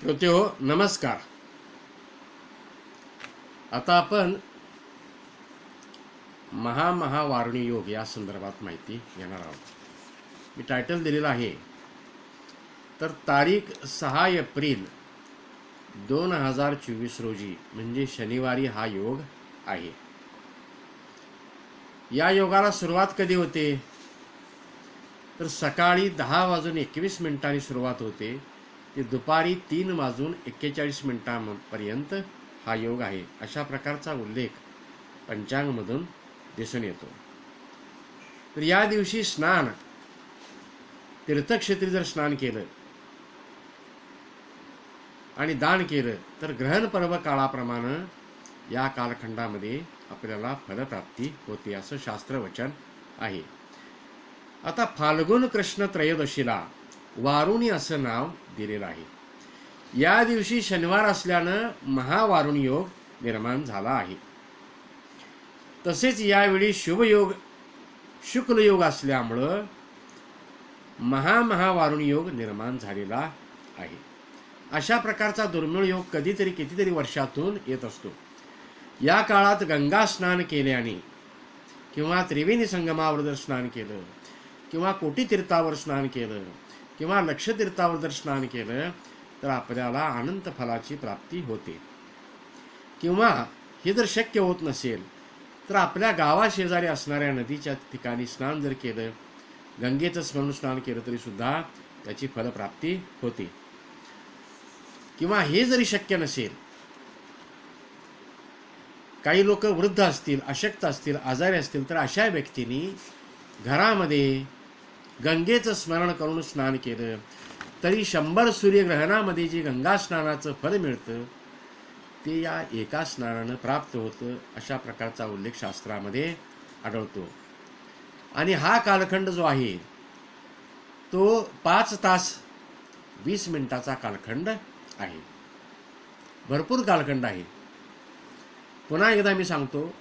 श्रोते हो नमस्कार. आता आपण महामहावारुणी योग या संदर्भात माहिती घेणार आहोत. मी टायटल दिलेलं आहे तर तारीख सहा एप्रिल दोन हजार चोवीस रोजी म्हणजे शनिवारी हा योग आहे. या योगाला सुरुवात कधी होते? तर सकाळी दहा वाजून एकवीस मिनिटांनी सुरुवात होते. ते दुपारी तीन वाजून एक्केचाळीस मिनिटांपर्यंत हा योग आहे अशा प्रकारचा उल्लेख पंचांगमधून दिसून येतो. तर या दिवशी स्नान तीर्थक्षेत्री जर स्नान केलं आणि दान केलं तर ग्रहण पर्व काळाप्रमाणे या कालखंडामध्ये आपल्याला फलप्राप्ती होते असं शास्त्रवचन आहे. आता फाल्गुन कृष्ण त्रयोदशीला वारुणी असं नाव दिलेलं आहे. या दिवशी शनिवार असल्यानं महावारुण योग निर्माण झाला आहे. तसेच यावेळी शुभयोग शुक्ल योग असल्यामुळं महामहावारुण योग निर्माण झालेला आहे. अशा प्रकारचा दुर्मिळ योग कधीतरी कितीतरी वर्षातून येत असतो. या काळात गंगा स्नान केल्याने किंवा त्रिवेणी संगमावर जर स्नान केलं किंवा कोटी तीर्थावर स्नान केलं किंवा लक्षतीर्थावर जर स्नान केलं तर आपल्याला अनंत फलाची प्राप्ती होते. किंवा हे जर शक्य होत नसेल तर आपल्या गावाशेजारी असणाऱ्या नदीच्या ठिकाणी स्नान जर केलं गंगेचं स्मरण स्नान केलं तरीसुद्धा त्याची फलप्राप्ती होते. किंवा हे जरी शक्य नसेल काही लोक वृद्ध असतील अशक्त असतील आजारी असतील तर अशा व्यक्तींनी घरामध्ये गंगेचं स्मरण करून स्नान केलं. तरी शंभर सूर्यग्रहणामध्ये जे गंगा स्नानाचं फल मिळतं ते या एका स्नानानं प्राप्त होतं अशा प्रकारचा उल्लेख शास्त्रामध्ये आढळतो. आणि हा कालखंड जो आहे तो पाच तास वीस मिनिटाचा कालखंड आहे. भरपूर कालखंड आहे. पुन्हा एकदा मी सांगतो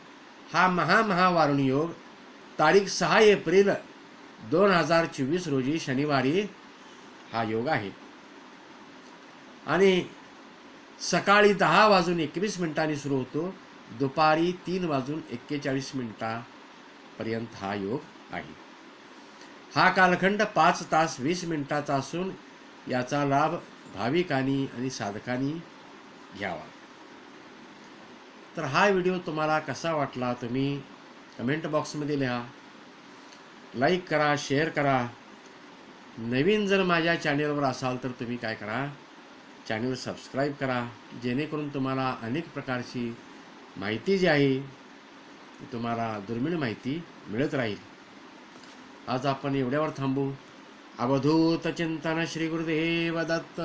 हा महामहावारुण योग तारीख सहा एप्रिल दोन हजार चोवीस रोजी शनिवारी हा योग आहे. आणि सकाळी दहा वाजून एकवीस मिनिटांनी सुरू होतो. दुपारी तीन वाजून एक्केचाळीस मिनिटापर्यंत हा योग आहे. हा कालखंड पाच तास वीस मिनिटाचा असून याचा लाभ भाविकांनी आणि साधकांनी घ्यावा. तर हा व्हिडिओ तुम्हाला कसा वाटला तुम्ही कमेंट बॉक्समध्ये लिहा. लाईक करा शेअर करा. नवीन जर माझ्या चॅनेलवर असाल तर तुम्ही काय करा? चॅनेल सबस्क्राईब करा. जेणेकरून तुम्हाला अनेक प्रकारची माहिती जी आहे ती तुम्हाला दुर्मिळ माहिती मिळत राहील. आज आपण एवढ्यावर थांबू. अवधूत चिंतन श्री गुरुदेव दत्त.